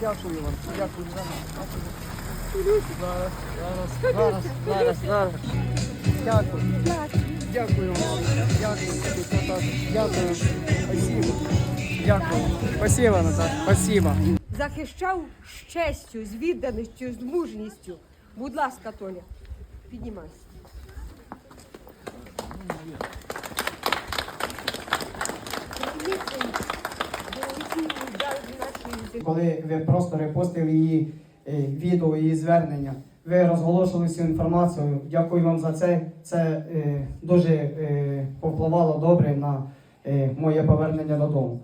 Дякую вам. Дякую за Зараз, зараз, зараз, зараз, зараз. Дякую. Дякую вам. Дякую. Дякую. Спасибо. Дякую. Спасибо, Наташа. Спасибо. захищав з честю, з відданістю, з мужністю. Будь ласка, Толя, піднімайся. Коли ви просто репостили її е, відео, її звернення. Ви розголошили всю інформацію. Дякую вам за це. Це е, дуже е, повпливало добре на е, моє повернення додому.